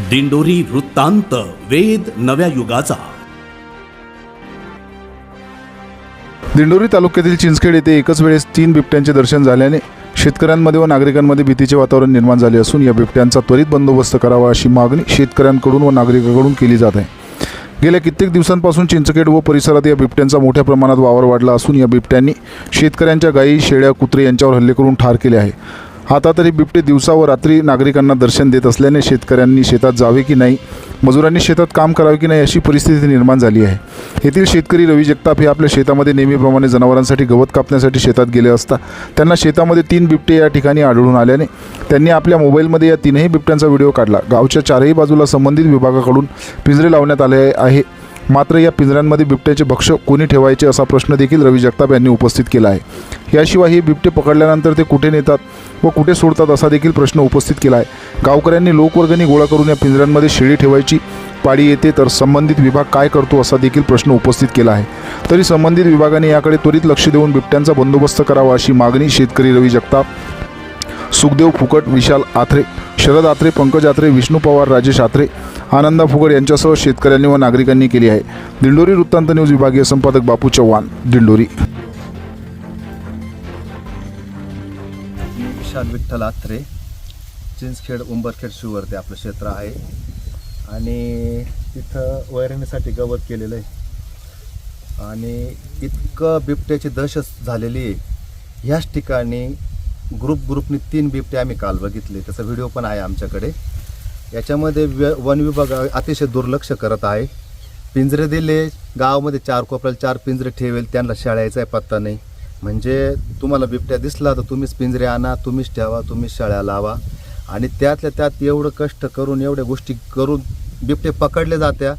दिंडोरी वृत्तांत वेद नव्या युगाचा. दिंडोरी तालुक्यातील चिंचखेड येथे एकच वेळेस तीन बिबट्यांचे दर्शन झाल्याने शेतकऱ्यांमध्ये व नागरिकांमध्ये भीतीचे वातावरण निर्माण झाले असून या बिबट्यांचा त्वरित बंदोबस्त करावा अशी मागणी शेतकऱ्यांकडून व नागरिकांकडून केली जात आहे. गेल्या कित्येक दिवसांपासून चिंचखेड व परिसरात या बिबट्यांचा मोठ्या प्रमाणात वावर वाढला असून या बिबट्यांनी शेतकऱ्यांच्या गायी शेळ्या कुत्रे यांच्यावर हल्ले करून ठार केले आहे. आता तरी बिबटे दिवसा व रात्री नागरिकांना दर्शन देत असल्याने शेतकऱ्यांनी शेतात जावे की नाही मजुरांनी शेतात काम करावे की नाही अशी परिस्थिती निर्माण झाली आहे. येथील शेतकरी रवी जगताप हे आपल्या शेतामध्ये नेहमीप्रमाणे जनावरांसाठी गवत कापण्यासाठी शेतात गेले असता त्यांना शेतामध्ये तीन बिबटे या ठिकाणी आढळून आल्याने त्यांनी आपल्या मोबाईलमध्ये या तीनही बिबट्यांचा व्हिडिओ काढला. गावच्या चारही बाजूला संबंधित विभागाकडून पिंजरे लावण्यात आले आहे. मात्र या पिंजऱ्यांमध्ये बिबट्याचे भक्ष कोणी ठेवायचे असा प्रश्न देखील रवी जगताप यांनी उपस्थित केला आहे. याशिवाय हे बिबटे पकडल्यानंतर ते कुठे नेतात व कुठे सोडतात असा देखील प्रश्न उपस्थित केला आहे. गावकऱ्यांनी लोकवर्गणी गोळा करून या पिंजऱ्यांमध्ये शेळी ठेवायची पाळी येते तर संबंधित विभाग काय करतो असा देखील प्रश्न उपस्थित केला आहे. तरी संबंधित विभागाने याकडे त्वरित लक्ष देऊन बिबट्यांचा बंदोबस्त करावा अशी मागणी शेतकरी रवी जगताप सुखदेव फुकट विशाल आथरे शरद आत्रे पंकज आत्रे विष्णू पवार राजेश आत्रे आनंदा फुगड यांच्यासह शेतकऱ्यांनी व नागरिकांनी केली आहे. दिंडोरी वृत्तांत न्यूज विभागीय संपादक बापू चव्हाण दिंडोरी. विशाल विठ्ठल आत्रे चिंचखेड उंबरखेड शिववरती आपलं क्षेत्र आहे. आणि तिथं वैरणीसाठी गवत केलेलं आहे. आणि इतकं बिबट्याची दहशत झालेली आहे. ह्याच ठिकाणी ग्रुप ग्रुपनी तीन बिबटे आम्ही काल बघितले. त्याचा व्हिडिओ पण आहे आमच्याकडे. याच्यामध्ये व्य वन विभाग अतिशय दुर्लक्ष करत आहे. पिंजरे दिले गावामध्ये चार कोपऱ्याला चार पिंजरे ठेवेल त्यांना शाळायचा पत्ता नाही. म्हणजे तुम्हाला बिबट्या दिसला तर तुम्हीच पिंजरे आणा तुम्हीच ठेवा तुम्हीच शाळा लावा. आणि त्यातल्या त्यात एवढं कष्ट करून एवढ्या गोष्टी करून बिबटे पकडले जात्या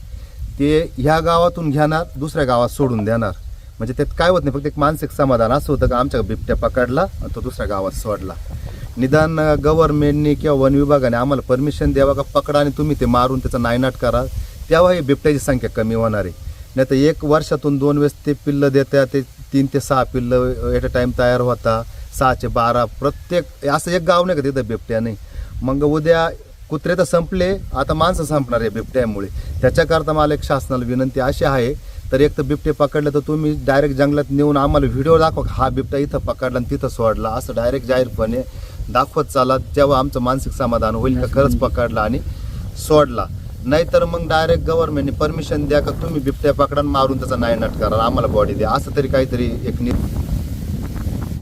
ते ह्या गावातून घेणार दुसऱ्या गावात सोडून देणार. म्हणजे त्यात काय होत नाही फक्त एक मानसिक समाधान असं होतं का आमच्या बिबट्या पकडला आणि तो दुसऱ्या गावात सोडला. निदान गव्हर्नमेंटनी किंवा वन विभागाने आम्हाला परमिशन द्यावा का पकडा आणि तुम्ही ते मारून त्याचा नायनाट करा. तेव्हा ही बिबट्याची संख्या कमी होणार आहे. नाही तर एक वर्षातून दोन वेळेस ते पिल्लं देत्या ते तीन ते सहा पिल्लं एट अ टाईम तयार होता. सहाचे बारा प्रत्येक असं एक गाव नाही का तिथं बिबट्या नाही. मग उद्या कुत्रे तर संपले आता माणसं संपणार आहे बिबट्यामुळे. त्याच्याकरता मला एक शासनाला विनंती अशी आहे तर एक तर बिबटे पकडले तर तुम्ही डायरेक्ट जंगलात नेऊन आम्हाला व्हिडिओ दाखवा हा बिबटा इथं पकडला आणि तिथं सोडला. असं डायरेक्ट जाहीरपणे दाखवत चाला तेव्हा आमचं मानसिक समाधान होईल का? खरंच पकडला आणि सोडला. नाहीतर मग डायरेक्ट गव्हर्नमेंटने परमिशन द्या का तुम्ही बिबट्या पकडा मारून त्याचा नायनाट करा. आम्हाला बॉडी द्या. असं तरी काहीतरी एक नि